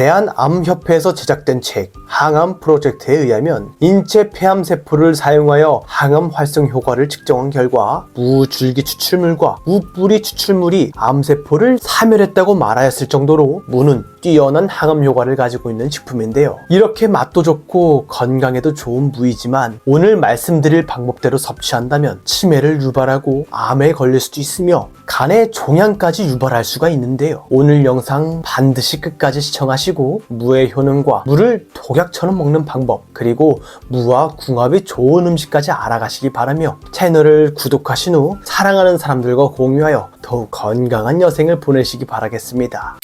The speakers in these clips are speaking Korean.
대한암협회에서 제작된 책 항암 프로젝트에 의하면 인체 폐암 세포를 사용하여 항암 활성 효과를 측정한 결과 무줄기 추출물과 무뿌리 추출물이 암세포를 사멸했다고 말하였을 정도로 무는 뛰어난 항암 효과를 가지고 있는 식품인데요. 이렇게 맛도 좋고 건강에도 좋은 무이지만 오늘 말씀드릴 방법대로 섭취한다면 치매를 유발하고 암에 걸릴 수도 있으며 간의 종양까지 유발할 수가 있는데요. 오늘 영상 반드시 끝까지 시청하시고 무의 효능과 무를 독약처럼 먹는 방법 그리고 무와 궁합이 좋은 음식까지 알아가시기 바라며 채널을 구독하신 후 사랑하는 사람들과 공유하여 더욱 건강한 여생을 보내시기 바라겠습니다.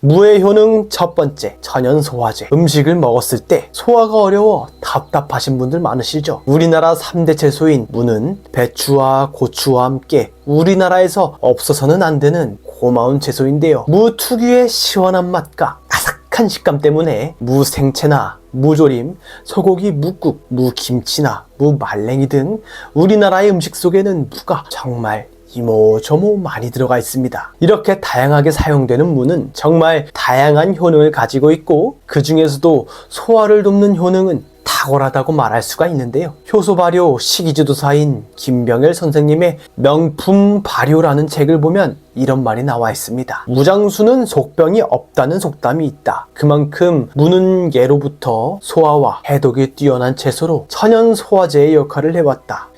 무의 효능 첫 번째 천연 소화제. 음식을 먹었을 때 소화가 어려워 답답하신 분들 많으시죠? 우리나라 3대 채소인 무는 배추와 고추와 함께 우리나라에서 없어서는 안 되는 고마운 채소인데요. 무 특유의 시원한 맛과 아삭한 식감 때문에 무 생채나 무조림, 소고기 묵국, 무김치나 무말랭이 등 우리나라의 음식 속에는 무가 정말 이모저모 많이 들어가 있습니다. 이렇게 다양하게 사용되는 무는 정말 다양한 효능을 가지고 있고 그 중에서도 소화를 돕는 효능은 탁월하다고 말할 수가 있는데요. 효소 발효 식이지도사인 김병일 선생님의 명품 발효라는 책을 보면 이런 말이 나와 있습니다. 무장수는 속병이 없다는 속담이 있다. 그만큼 무는 예로부터 소화와 해독이 뛰어난 채소로 천연 소화제의 역할을 해왔다.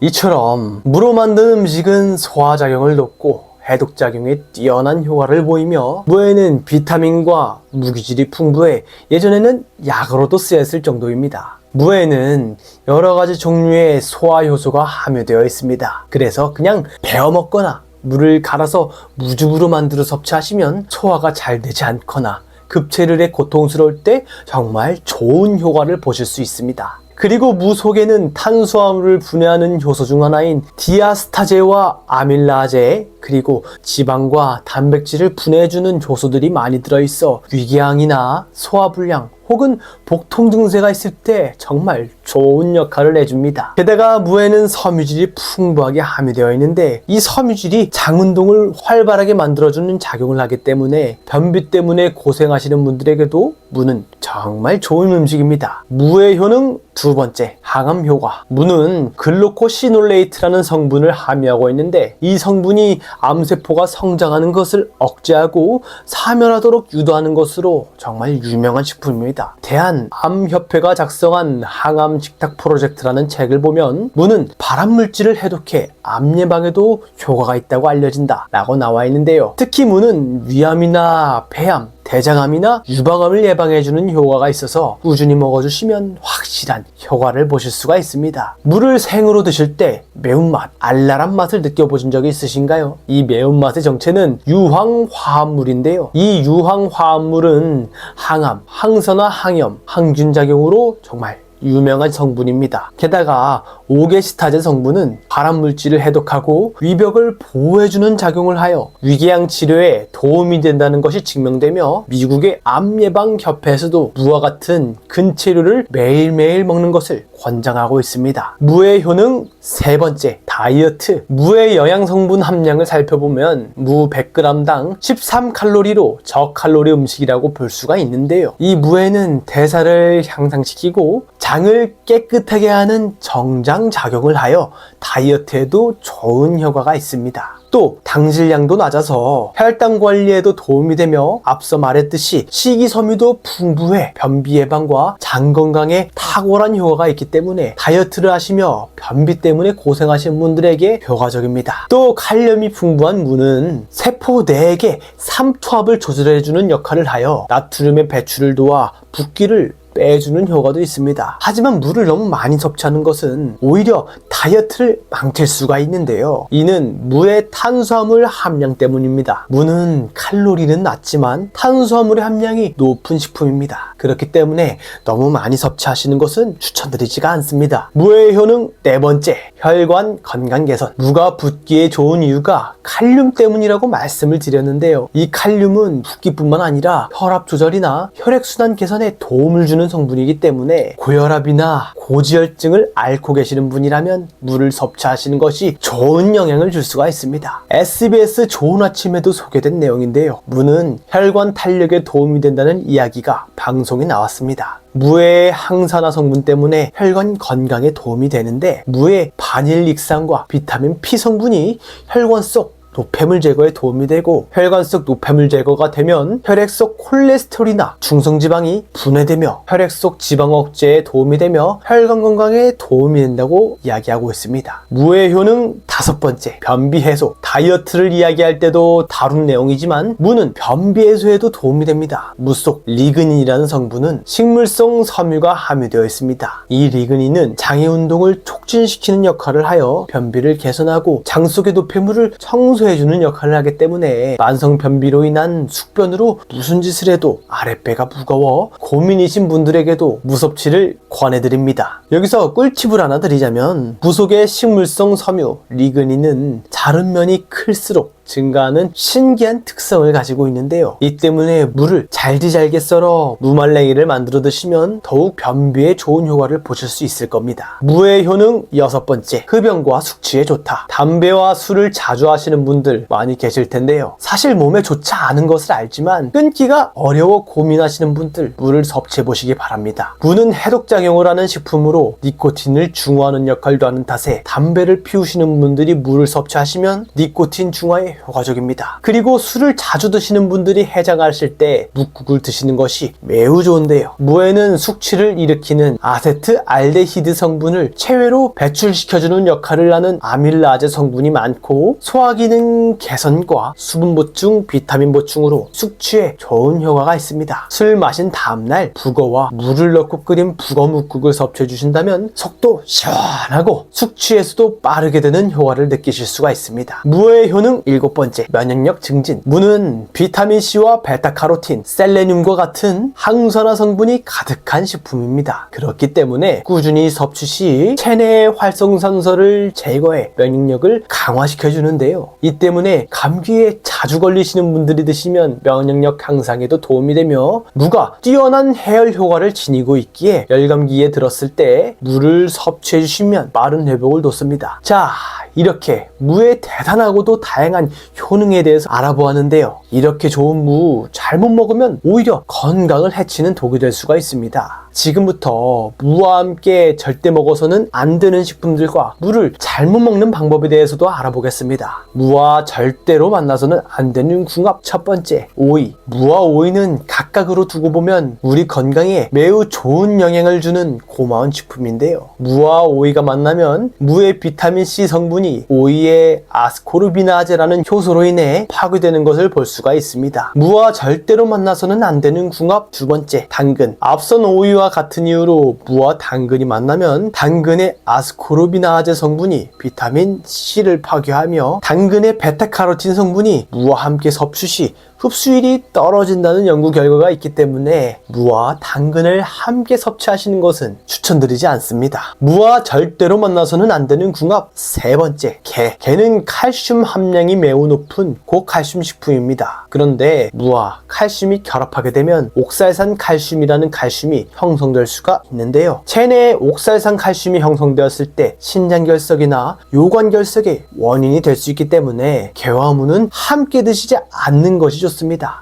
이처럼 무로 만든 음식은 소화작용을 돕고 해독작용에 뛰어난 효과를 보이며 무에는 비타민과 무기질이 풍부해 예전에는 약으로도 쓰였을 정도입니다. 무에는 여러 가지 종류의 소화 효소가 함유되어 있습니다. 그래서 그냥 베어 먹거나 물을 갈아서 무즙으로 만들어 섭취하시면 소화가 잘 되지 않거나 급체를 고통스러울 때 정말 좋은 효과를 보실 수 있습니다. 그리고 무 속에는 탄수화물을 분해하는 효소 중 하나인 디아스타제와 아밀라제 그리고 지방과 단백질을 분해해주는 효소들이 많이 들어있어 위궤양이나 소화불량 혹은 복통 증세가 있을 때 정말 좋은 역할을 해줍니다. 게다가 무에는 섬유질이 풍부하게 함유되어 있는데 이 섬유질이 장 운동을 활발하게 만들어주는 작용을 하기 때문에 변비 때문에 고생하시는 분들에게도 무는 정말 좋은 음식입니다. 무의 효능 두 번째, 항암 효과. 무는 글루코시놀레이트라는 성분을 함유하고 있는데 이 성분이 암세포가 성장하는 것을 억제하고 사멸하도록 유도하는 것으로 정말 유명한 식품입니다. 대한암협회가 작성한 항암 식탁 프로젝트라는 책을 보면 무는 발암 물질을 해독해 암 예방에도 효과가 있다고 알려진다 라고 나와 있는데요. 특히 무는 위암이나 폐암, 대장암이나 유방암을 예방해주는 효과가 있어서 꾸준히 먹어주시면 확실한 효과를 보실 수가 있습니다. 물을 생으로 드실 때 매운맛, 알랄한 맛을 느껴보신 적이 있으신가요? 이 매운맛의 정체는 유황화합물인데요. 이 유황화합물은 항암, 항산화 항염, 항균 작용으로 정말 유명한 성분입니다. 게다가 오게시타제 성분은 발암 물질을 해독하고 위벽을 보호해주는 작용을 하여 위궤양 치료에 도움이 된다는 것이 증명되며 미국의 암 예방 협회에서도 무와 같은 근체류를 매일매일 먹는 것을 권장하고 있습니다. 무의 효능 세 번째, 다이어트. 무의 영양 성분 함량을 살펴보면 무 100g당 13칼로리로 저칼로리 음식이라고 볼 수가 있는데요. 이 무에는 대사를 향상시키고 장을 깨끗하게 하는 정장 작용을 하여 다이어트에도 좋은 효과가 있습니다. 또 당질량도 낮아서 혈당 관리에도 도움이 되며 앞서 말했듯이 식이섬유도 풍부해 변비 예방과 장 건강에 탁월한 효과가 있기 때문에 다이어트를 하시며 변비 때문에 고생하시는 분들에게 효과적입니다. 또 칼륨이 풍부한 무는 세포 내에게 삼투압을 조절해주는 역할을 하여 나트륨의 배출을 도와 붓기를 빼주는 효과도 있습니다. 하지만 물을 너무 많이 섭취하는 것은 오히려 다이어트를 망칠 수가 있는데요. 이는 무의 탄수화물 함량 때문입니다. 무는 칼로리는 낮지만 탄수화물의 함량이 높은 식품입니다. 그렇기 때문에 너무 많이 섭취하시는 것은 추천드리지가 않습니다. 무의 효능 네 번째, 혈관 건강 개선. 무가 붓기에 좋은 이유가 칼륨 때문이라고 말씀을 드렸는데요. 이 칼륨은 붓기뿐만 아니라 혈압 조절이나 혈액순환 개선에 도움을 주는 성분이기 때문에 고혈압이나 고지혈증을 앓고 계시는 분이라면 물을 섭취하시는 것이 좋은 영향을 줄 수가 있습니다. SBS 좋은 아침에도 소개된 내용인데요. 무는 혈관 탄력에 도움이 된다는 이야기가 방송에 나왔습니다. 무의 항산화 성분 때문에 혈관 건강에 도움이 되는데 무의 바닐릭산과 비타민 P 성분이 혈관 속 노폐물 제거에 도움이 되고 혈관 속 노폐물 제거가 되면 혈액 속 콜레스테롤이나 중성지방이 분해되며 혈액 속 지방 억제에 도움이 되며 혈관 건강에 도움이 된다고 이야기하고 있습니다. 무의 효능 다섯 번째 변비 해소 다이어트를 이야기할 때도 다룬 내용이지만 무는 변비 해소에도 도움이 됩니다. 무 속 리그닌이라는 성분은 식물성 섬유가 함유되어 있습니다. 이 리그닌은 장의 운동을 촉진시키는 역할을 하여 변비를 개선하고 장 속의 노폐물을 청소 해 해주는 역할을 하기 때문에 만성 변비로 인한 숙변으로 무슨 짓을 해도 아랫배가 무거워 고민이신 분들에게도 무섭지를 권해드립니다. 여기서 꿀팁을 하나 드리자면 무속의 식물성 섬유 리그닌은 자른 면이 클수록 증가하는 신기한 특성을 가지고 있는데요. 이 때문에 물을 잘디 잘게 썰어 무말랭이를 만들어 드시면 더욱 변비에 좋은 효과를 보실 수 있을 겁니다. 무의 효능 여섯 번째, 흡연과 숙취에 좋다. 담배와 술을 자주 하시는 분들 많이 계실 텐데요. 사실 몸에 좋지 않은 것을 알지만 끊기가 어려워 고민하시는 분들 물을 섭취해 보시기 바랍니다. 무는 해독작용을 하는 식품으로 니코틴을 중화하는 역할도 하는 탓에 담배를 피우시는 분들이 물을 섭취하시면 니코틴 중화에 효과적입니다. 그리고 술을 자주 드시는 분들이 해장하실 때 묵국을 드시는 것이 매우 좋은데요. 무에는 숙취를 일으키는 아세트 알데히드 성분을 체외로 배출시켜주는 역할을 하는 아밀라제 성분이 많고 소화기능 개선과 수분 보충, 비타민 보충으로 숙취에 좋은 효과가 있습니다. 술 마신 다음날 북어와 물을 넣고 끓인 북어 묵국을 섭취해 주신다면 속도 시원하고 숙취에서도 빠르게 되는 효과를 느끼실 수가 있습니다. 무의 효능 일곱 번째 면역력 증진. 무는 비타민 C와 베타카로틴, 셀레늄과 같은 항산화 성분이 가득한 식품입니다. 그렇기 때문에 꾸준히 섭취 시 체내의 활성산소를 제거해 면역력을 강화시켜 주는데요. 이 때문에 감기에 자주 걸리시는 분들이 드시면 면역력 향상에도 도움이 되며 무가 뛰어난 해열 효과를 지니고 있기에 열감기에 들었을 때 물을 섭취해 주시면 빠른 회복을 돕습니다. 자, 이렇게 무의 대단하고도 다양한 효능에 대해서 알아보았는데요. 이렇게 좋은 무 잘못 먹으면 오히려 건강을 해치는 독이 될 수가 있습니다. 지금부터 무와 함께 절대 먹어서는 안 되는 식품들과 무를 잘못 먹는 방법에 대해서도 알아보겠습니다. 무와 절대로 만나서는 안 되는 궁합 첫 번째, 오이. 무와 오이는 각각으로 두고 보면 우리 건강에 매우 좋은 영향을 주는 고마운 식품인데요. 무와 오이가 만나면 무의 비타민C 성분이 오이의 아스코르비나제라는 효소로 인해 파괴되는 것을 볼 수가 있습니다. 무와 절대로 만나서는 안 되는 궁합 두 번째, 당근. 앞선 오이와 같은 이유로 무와 당근이 만나면 당근의 아스코르비나제 성분이 비타민 C를 파괴하며 당근의 베타카로틴 성분이 무와 함께 섭취 시 흡수율이 떨어진다는 연구 결과가 있기 때문에 무와 당근을 함께 섭취하시는 것은 추천드리지 않습니다. 무와 절대로 만나서는 안 되는 궁합 세 번째, 게. 게는 칼슘 함량이 매우 높은 고칼슘 식품입니다. 그런데 무와 칼슘이 결합하게 되면 옥살산 칼슘이라는 칼슘이 형성될 수가 있는데요. 체내에 옥살산 칼슘이 형성되었을 때 신장결석이나 요관결석의 원인이 될 수 있기 때문에 게와 무는 함께 드시지 않는 것이 좋습니다.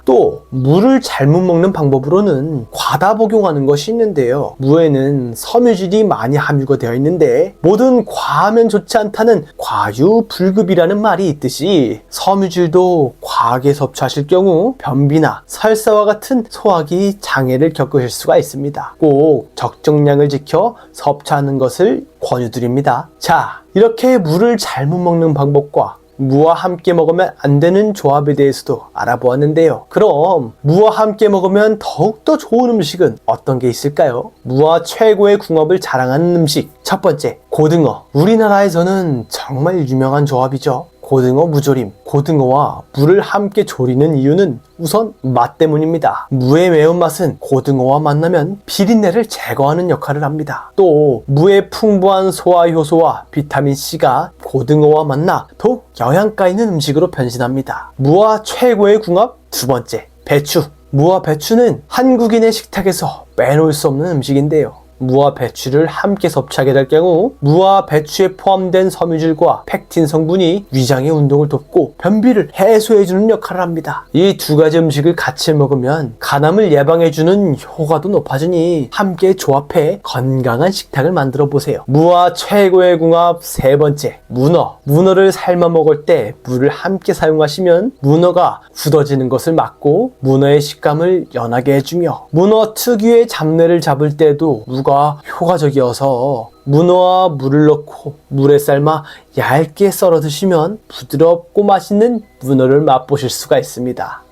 또 물을 잘못 먹는 방법으로는 과다 복용하는 것이 있는데요. 무에는 섬유질이 많이 함유가 되어 있는데 모든 과하면 좋지 않다는 과유불급이라는 말이 있듯이 섬유질도 과하게 섭취하실 경우 변비나 설사와 같은 소화기 장애를 겪으실 수가 있습니다. 꼭 적정량을 지켜 섭취하는 것을 권유드립니다. 자, 이렇게 물을 잘못 먹는 방법과 무와 함께 먹으면 안 되는 조합에 대해서도 알아보았는데요. 그럼 무와 함께 먹으면 더욱더 좋은 음식은 어떤 게 있을까요? 무와 최고의 궁합을 자랑하는 음식. 첫 번째, 고등어. 우리나라에서는 정말 유명한 조합이죠. 고등어 무조림. 고등어와 물을 함께 조리는 이유는 우선 맛 때문입니다. 무의 매운맛은 고등어와 만나면 비린내를 제거하는 역할을 합니다. 또 무의 풍부한 소화 효소와 비타민 C가 고등어와 만나 더욱 영양가 있는 음식으로 변신합니다. 무와 최고의 궁합 두 번째 배추. 무와 배추는 한국인의 식탁에서 빼놓을 수 없는 음식인데요. 무와 배추를 함께 섭취하게 될 경우 무와 배추에 포함된 섬유질과 팩틴 성분이 위장의 운동을 돕고 변비를 해소해주는 역할을 합니다. 이 두 가지 음식을 같이 먹으면 간암을 예방해주는 효과도 높아지니 함께 조합해 건강한 식탁을 만들어 보세요. 무와 최고의 궁합 세 번째 문어. 문어를 삶아 먹을 때 물을 함께 사용하시면 문어가 굳어지는 것을 막고 문어의 식감을 연하게 해주며 문어 특유의 잡내를 잡을 때도 무가 효과적이어서 문어와 물을 넣고 물에 삶아 얇게 썰어 드시면 부드럽고 맛있는 문어를 맛보실 수가 있습니다.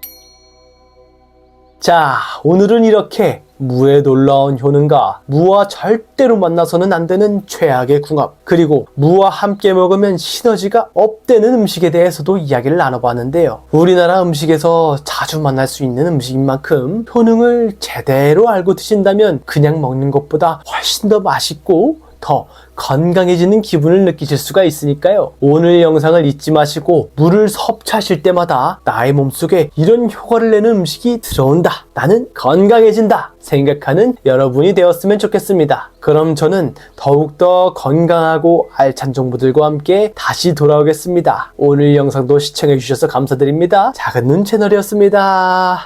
자, 오늘은 이렇게 무의 놀라운 효능과 무와 절대로 만나서는 안 되는 최악의 궁합, 그리고 무와 함께 먹으면 시너지가 업되는 음식에 대해서도 이야기를 나눠봤는데요. 우리나라 음식에서 자주 만날 수 있는 음식인 만큼 효능을 제대로 알고 드신다면 그냥 먹는 것보다 훨씬 더 맛있고 더 건강해지는 기분을 느끼실 수가 있으니까요. 오늘 영상을 잊지 마시고 물을 섭취하실 때마다 나의 몸속에 이런 효과를 내는 음식이 들어온다. 나는 건강해진다. 생각하는 여러분이 되었으면 좋겠습니다. 그럼 저는 더욱더 건강하고 알찬 정보들과 함께 다시 돌아오겠습니다. 오늘 영상도 시청해주셔서 감사드립니다. 작은 눈 채널이었습니다.